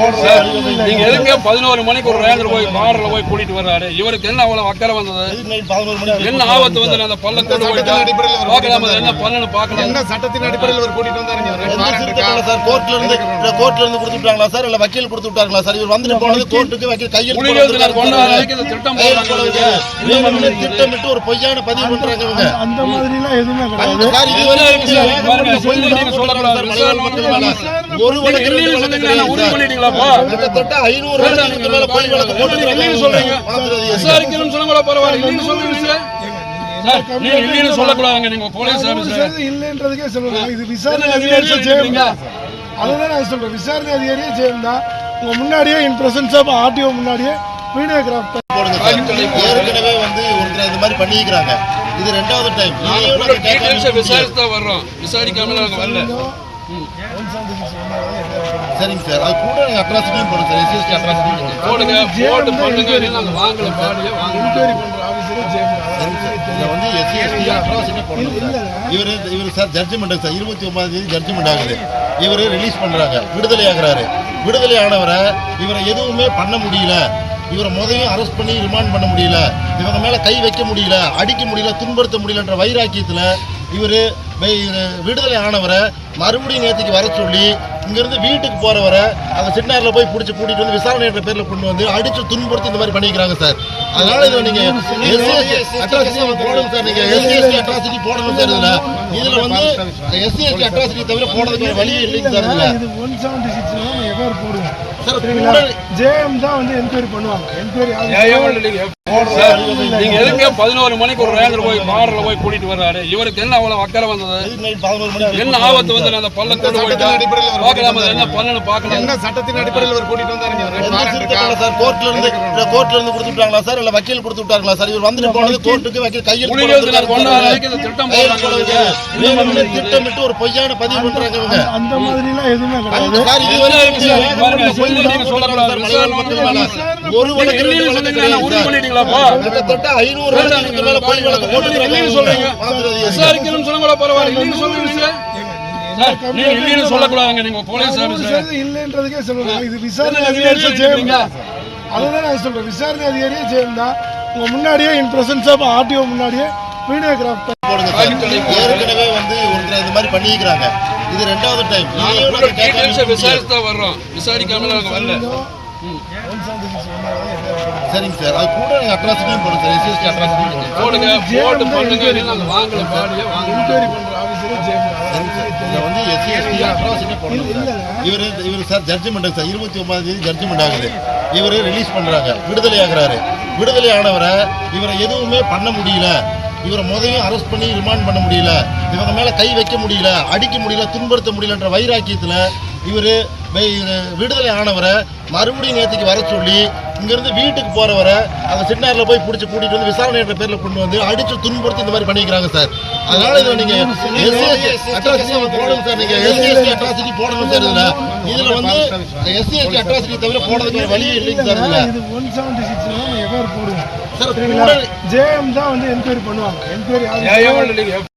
Four நீங்க எதுக்கு பதினோரு மணிக்கு ஒரு ரேஞ்சர் போய் பார்டர்ல போய் கூட்டிட்டு வர்றாரு? இவருக்கு என்ன அவ்வளவு அக்கறை வந்தது? என்ன ஆபத்து வந்து அந்த கொண்டு போயிட்டா பார்க்கலாம். என்ன பண்ணனு பார்க்கலாம். என்ன சட்டத்தின் அடிப்படையில் ஒரு கூட்டிட்டு வந்தாருங்க சார்? கோர்ட்ல இருந்து கோர்ட்ல இருந்து கொடுத்து விட்டாங்களா சார்? இல்ல வக்கீல் கொடுத்து விட்டாங்களா சார்? இவர் வந்துட்டு போனது கோர்ட்டுக்கு வக்கீல். வேணும்னே திட்டமிட்டு ஒரு பொய்யான பதிவு பண்றாங்க அந்த மாதிரிலாம் எதுவுமே அந்த கிடையாது ஒரு வழக்கு வழக்கு கிட்டத்தட்ட ஐநூறு வழக்குக்கு மேல பொய் வழக்கு இல்லைன்னு சொல்றீங்க. விசாரிக்கணும்னு சொல்லுங்களா பரவாயில்ல. இல்லைன்னு நீங்க இல்லைன்னு சொல்லக்கூடாதுங்க நீங்க போலீஸ் ஆபீசர் இல்லைன்றதுக்கே சொல்லுவாங்க இது விசாரணை என்ன அதிகாரி விசாரணை ஜெயம் தான் அதுதான் நான் சொல்றேன். விசாரணை அதிகாரியே தான் உங்க முன்னாடியே இன் பிரசன்ஸ் ஆஃப் ஆர்டிஓ முன்னாடியே வீடியோகிராஃப். ஏற்கனவே வந்து ஒருத்தர் இந்த மாதிரி பண்ணிக்கிறாங்க இது ரெண்டாவது டைம் தான் வர்றோம். விசாரிக்காம நாங்க வரல. சரிங்க சார். அது கூட நீங்க அட்ராசிட்டியும் போடுங்க சார். எஸ்சிஎஸ்டி அட்ராசிட்டியும் போடுங்க. போடுங்க போட்டு பண்ணுங்க இல்லைன்னா நாங்க வாங்கல பாடியே வாங்க என்கொயரி பண்ற ஆபீசரே ஜெயம் தான் சரிங்க சார். இதுல வந்து எஸ்சிஎஸ்டி அட்ராசிட்டி போடணும் சார். இவர் இவர் சார் ஜட்ஜ்மெண்ட் சார். இருபத்தி ஒன்பதாம் தேதி ஜட்ஜ்மெண்ட் ஆகுது. இவர் ரிலீஸ் பண்றாங்க. விடுதலை ஆகுறாரு. விடுதலை ஆனவரை இவரை எதுவுமே பண்ண முடியல. இவரை முதலையும் அரெஸ்ட் பண்ணி ரிமாண்ட் பண்ண முடியல. இவங்க மேல கை வைக்க முடியல. அடிக்க முடியல. துன்புறுத்த முடியலன்ற வைராக்கியத்துல இவர் விடுதலை ஆனவரை மறுபடியும் நேற்றுக்கு வர சொல்லி இங்கிருந்து வீட்டுக்கு போறவரை அந்த சின்னாரில் போய் பிடிச்சி கூட்டிட்டு வந்து விசாரணை என்ற பேர்ல கொண்டு வந்து அடிச்சு துன்புறுத்தி இந்த மாதிரி பண்ணிக்கிறாங்க சார். அதனால இதை நீங்க எஸ்சிஎஸ்டி அட்ராசிட்டி போடணும் சார். நீங்க எஸ்சிஎஸ்டி அட்ராசிட்டி போடணும் சார் இதுல. இதுல வந்து எஸ்சிஎஸ்டி அட்ராசிட்டி தவிர போடுறதுக்கு வழியே இல்லைங்க சார் இதுல. இது ஒன் செவன்டி சிக்ஸ் எஃப்ஐஆர் போடுவோம் ஜேஎம் தான் வந்து என்கொயரி பண்ணுவாங்க. என்கொயரி நீங்க எதுக்கு பதினோரு மணிக்கு ஒரு ரேஞ்சர் போய் பார்டர்ல போய் கூட்டிட்டு வர்றாரு? இவருக்கு என்ன அவ்வளவு அக்கறை வந்தது? இதுக்கு நைட் 11 மணி வரைக்கும் என்ன ஆபத்து வந்து அந்த பல்ல கொண்டு போயிட்டா? கூட்டிட்டு என்ன பண்ணனு பார்க்கலாம். என்ன சட்டத்தின் அடிப்படையில் ஒரு கூட்டிட்டு? திருத்தம் சார் கோர்ட்ல இருந்து கோர்ட்ல இருந்து கொடுத்து விட்டாங்களா சார்? இல்ல வக்கீல் கொடுத்து விட்டாங்களா சார்? இவர் வந்துட்டு போனது கோர்ட்டுக்கு வக்கீல். வேணும்னே திட்டமிட்டு ஒரு பொய்யான பதிவு பண்றாங்க அந்த எதுவுமே மலையாள மக்கள் மேல. ஒரு வழக்கு விசாரிக்கணும்னு சொல்லுங்களா பரவாயில்ல. இல்லைன்னு சொல்லுங்க சார் சார், நீங்க இல்லைன்னு சொல்லக்கூடாதுங்க. நீங்க போலீஸ் இல்லைன்றதுக்கே சொல்லுவாங்க இது விசாரணை என்ன அதிகாரி விசாரணை ஜெயம் தான் அதுதான் நான் சொல்றேன். விசாரணை அதிகாரியே ஜெயம் தான் உங்க முன்னாடியே இன் பிரசன்ஸ் ஆஃப் ஆர்டிஓ முன்னாடியே வீடியோகிராஃப். ஏற்கனவே வந்து இந்த மாதிரி பண்ணிக்கிறாங்க இது ரெண்டாவது டைம் இதையும் நாங்க கேட்காம டீடைல்ஸ் இருக்க முடியாது. விசாரிச்சு தான் வர்றோம். விசாரிக்காம வரல. சரிங்க சார். அது கூட நீங்க அட்ராசிட்டியும் போடுங்க சார். எஸ்சிஎஸ்டி அட்ராசிட்டியும் போடுங்க. போடுங்க. போட்டு பண்ணுங்க. இல்லைன்னா நாங்க வாங்கல பாடியே வாங்க என்கொயரி ஜெயம் இதுல வந்து எஸ்சிஎஸ்டி அட்ராசிட்டி போடணும் சார். இவர் இவர் சார் ஜட்ஜ்மெண்ட் சார் இருபத்தி ஒன்பதாம் தேதி ஜட்ஜ்மெண்ட் ஆகுது. இவர் ரிலீஸ் பண்றாங்க. விடுதலை ஆகுறாரு. விடுதலை ஆனவரை இவரை எதுவுமே பண்ண முடியல. இவரை முதலையும் அரெஸ்ட் பண்ணி ரிமாண்ட் பண்ண முடியல. இவங்க மேல கை வைக்க முடியல. அடிக்க முடியல. துன்புறுத்த முடியலன்ற வைராக்கியத்துல இவர் விடுதலை ஆனவரை மறுபடியும் நேற்றுக்கு வர சொல்லி இங்கிருந்து வீட்டுக்கு போறவரை அந்த சின்னாரில் போய் பிடிச்சி கூட்டிட்டு வந்து விசாரணை என்ற பேர்ல கொண்டு வந்து அடிச்சு துன்புறுத்தி இந்த மாதிரி பண்ணிக்கிறாங்க சார். அதனால இதை நீங்க எஸ்சிஎஸ்டி அட்ராசிட்டி போடணும் சார். நீங்க எஸ்சிஎஸ்டி அட்ராசிட்டி போடணும் சார் இதுல. இதுல வந்து எஸ்சிஎஸ்டி அட்ராசிட்டி தவிர போடுறதுக்கு வழியே இல்லைங்க சார் இதுல. சார் ஜேஎம் தான் வந்து என்கொயரி பண்ணுவாங்க. என்கொயரி?